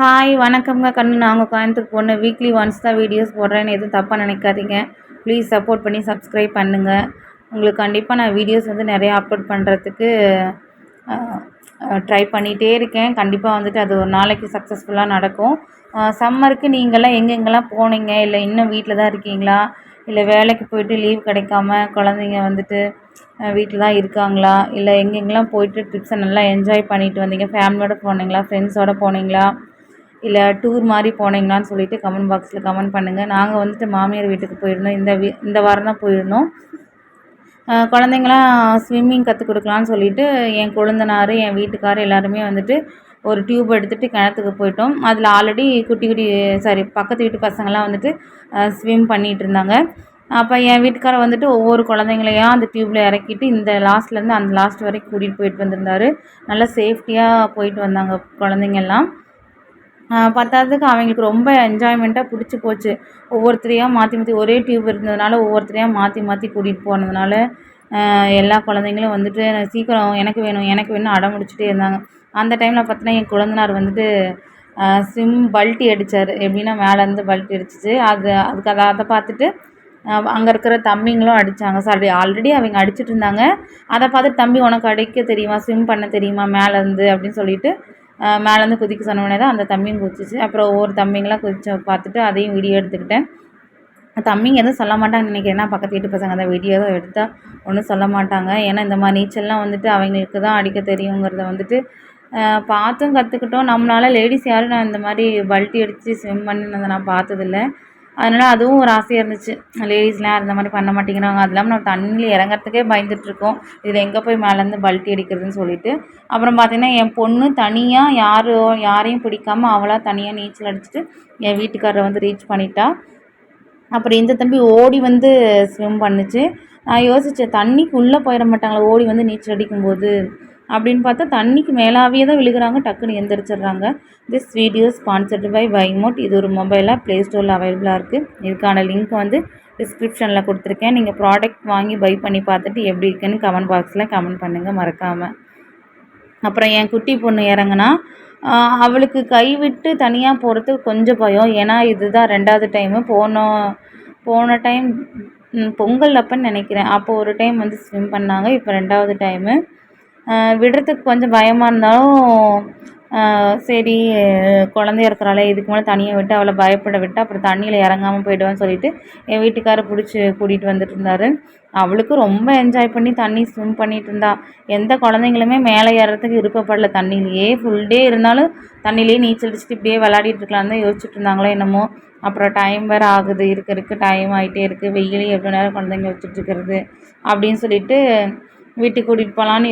Hi வணக்கம்ங்க. கண்ணு நாங்கள் கோயம்புத்தூர் பொண்ணு வீக்லி ஒன்ஸ் தான் வீடியோஸ் போடுறேன்னு எதுவும் தப்பாக நினைக்காதீங்க. ப்ளீஸ் சப்போர்ட் பண்ணி சப்ஸ்கிரைப் பண்ணுங்கள் உங்களுக்கு கண்டிப்பாக நான் வீடியோஸ் வந்து நிறையா அப்லோட் பண்ணுறதுக்கு ட்ரை பண்ணிகிட்டே இருக்கேன். கண்டிப்பாக வந்துட்டு அது ஒரு நாளைக்கு சக்ஸஸ்ஃபுல்லாக நடக்கும். சம்மருக்கு நீங்கள்லாம் எங்கெங்கெல்லாம் போனீங்க? இல்லை இன்னும் வீட்டில் தான் இருக்கீங்களா? இல்லை வேலைக்கு போயிட்டு லீவ் கிடைக்காம குழந்தைங்க வந்துட்டு வீட்டில் தான் இருக்காங்களா? இல்லை எங்கெங்கெல்லாம் போயிட்டு ட்ரிப்ஸை நல்லா என்ஜாய் பண்ணிட்டு வந்தீங்க? ஃபேமிலியோடு போனீங்களா? ஃப்ரெண்ட்ஸோடு போனீங்களா? இல்லை டூர் மாதிரி போனீங்களான்னு சொல்லிட்டு கமெண்ட் பாக்ஸில் கமெண்ட் பண்ணுங்கள் நாங்கள் வந்துட்டு மாமியார் வீட்டுக்கு போயிருந்தோம். இந்த வீ இந்த வாரம் தான் போயிருந்தோம். குழந்தைங்களாம் ஸ்விம்மிங் கற்றுக் கொடுக்கலான்னு சொல்லிட்டு என் கொழுந்தனார் என் வீட்டுக்கார் எல்லாருமே வந்துட்டு ஒரு டியூப் எடுத்துகிட்டு கிணத்துக்கு போயிட்டோம். அதில் ஆல்ரெடி குட்டி குட்டி சாரி பக்கத்து வீட்டு பசங்கள்லாம் வந்துட்டு ஸ்விம் பண்ணிகிட்டு இருந்தாங்க. அப்போ என் வீட்டுக்காரர் வந்துட்டு ஒவ்வொரு குழந்தைங்களையும் அந்த டியூப்பில் இறக்கிட்டு இந்த லாஸ்ட்லேருந்து அந்த லாஸ்ட் வரைக்கும் கூட்டிகிட்டு போயிட்டு வந்திருந்தாரு. நல்லா சேஃப்டியாக போயிட்டு வந்தாங்க குழந்தைங்கெல்லாம். பத்தாததுக்கு அவங்களுக்கு ரொம்ப என்ஜாய்மெண்ட்டாக பிடிச்சி போச்சு. ஒவ்வொருத்தரையாக மாற்றி மாற்றி ஒரே டியூப் இருந்ததுனால ஒவ்வொருத்தரையாக மாற்றி மாற்றி கூட்டிகிட்டு போனதுனால எல்லா குழந்தைங்களும் வந்துட்டு சீக்கிரம் எனக்கு வேணும் எனக்கு வேணும் அடம்பிடிச்சிட்டே இருந்தாங்க. அந்த டைமில் பார்த்தீங்கன்னா என் குழந்தனார் வந்துட்டு சிம் பல்ட்டி அடித்தார் எப்படின்னா மேலேருந்து பல்ட்டி அடிச்சிச்சு. அது அதுக்கு அதை அதை பார்த்துட்டு அங்கே இருக்கிற தம்பிங்களும் அடித்தாங்க சாரி ஆல்ரெடி அவங்க அடிச்சிட்டு இருந்தாங்க. அதை பார்த்துட்டு தம்பி உனக்கு அடிக்க தெரியுமா? ஸ்விம் பண்ண தெரியுமா? மேலேருந்து அப்படின்னு சொல்லிட்டு மேலேருந்து குதிக்க சொன்னோடனே தான் அந்த தம்பியும் குதிச்சிச்சு. அப்புறம் ஒவ்வொரு தம்பிங்களாம் குதிச்சு பார்த்துட்டு அதையும் வீடியோ எடுத்துக்கிட்டேன். தம்பிங்க எதுவும் சொல்ல மாட்டாங்கன்னு நினைக்கிறேன். பக்கத்து வீட்டு பசங்க அந்த வீடியோ தான் எடுத்தால் ஒன்றும் சொல்ல மாட்டாங்க. ஏன்னா இந்த மாதிரி நீச்சல்லாம் வந்துட்டு அவங்களுக்கு தான் அடிக்க தெரியுங்கிறத வந்துட்டு பார்த்தும் கற்றுக்கிட்டோம் நம்மளால் லேடிஸ் யாரும் நான் இந்த மாதிரி பல்ட்டி அடித்து ஸ்விம் பண்ணினதை நான் பார்த்ததில்ல. அதனால் அதுவும் ஒரு ஆசையாக இருந்துச்சு. லேடிஸ்லாம் அந்த மாதிரி பண்ண மாட்டேங்கிறாங்க. அது இல்லாமல் நம்ம தண்ணியில் இறங்கிறதுக்கே பயந்துட்டுருக்கோம். இதில் எங்கே போய் மேலேருந்து பல்ட்டி அடிக்கிறதுன்னு சொல்லிட்டு. அப்புறம் பார்த்திங்கன்னா என் பொண்ணு தனியாக யாரும் யாரையும் பிடிக்காமல் அவளாக தனியாக நீச்சல் அடிச்சுட்டு என் வீட்டுக்காரரை வந்து ரீச் பண்ணிட்டா. அப்புறம் இந்த தம்பி ஓடி வந்து ஸ்விம் பண்ணுச்சு. நான் யோசித்தேன் தண்ணிக்கு உள்ளே போயிட மாட்டாங்களா ஓடி வந்து நீச்சல் அடிக்கும்போது. அப்படின்னு பார்த்தா தண்ணிக்கு மேலாவே தான் விழுகிறாங்க டக்குன்னு எந்திரிச்சிடுறாங்க. திஸ் வீடியோ ஸ்பான்சர்டு பை வைமோட் இது ஒரு மொபைலாக ப்ளே ஸ்டோரில் அவைலபிளாக இருக்குது இதுக்கான லிங்க் வந்து டிஸ்கிரிப்ஷனில் கொடுத்துருக்கேன். நீங்கள் ப்ராடக்ட் வாங்கி பை பண்ணி பார்த்துட்டு எப்படி இருக்குன்னு கமெண்ட் பாக்ஸில் கமெண்ட் பண்ணுங்கள் மறக்காமல் அப்புறம் என் குட்டி பொண்ணு இறங்குனா அவளுக்கு கைவிட்டு தனியாக போகிறதுக்கு கொஞ்சம் பயம். ஏன்னா இதுதான் ரெண்டாவது டைமு போன போன டைம் பொங்கல் அப்போன்னு நினைக்கிறேன். அப்போது ஒரு டைம் வந்து ஸ்விம் பண்ணாங்க. இப்போ ரெண்டாவது டைமு விடுறதுக்கு கொஞ்சம் பயமாக இருந்தாலும் சரி குழந்தையா இருக்கிறாளே இதுக்கு மேலே தனியாக விட்டு அவளை பயப்பட விட்டு அப்புறம் தண்ணியில் இறங்காமல் போயிடுவான்னு சொல்லிட்டு என் வீட்டுக்காரர் பிடிச்சி கூட்டிகிட்டு வந்துட்டு இருந்தார். அவளுக்கு ரொம்ப என்ஜாய் பண்ணி தண்ணி ஸ்விம் பண்ணிகிட்டு இருந்தா. எந்த குழந்தைங்களுமே மேலே ஏறுறதுக்கு விருப்பப்படல. தண்ணியிலேயே ஃபுல் டே இருந்தாலும் தண்ணியிலேயே நீச்சல் அடிச்சுட்டு இப்படியே விளையாடிட்டு இருக்கலான்னு தான் யோசிச்சுட்டு இருந்தாங்களோ என்னமோ. அப்புறம் டைம் வேறு ஆகுது. இருக்க இருக்க டைம் ஆகிட்டே இருக்குது வெயிலே எவ்வளோ நேரம் குழந்தைங்க வச்சுட்டு இருக்கிறது அப்படின்னு சொல்லிட்டு வீட்டுக்கு கூட்டிகிட்டு போகலான்னு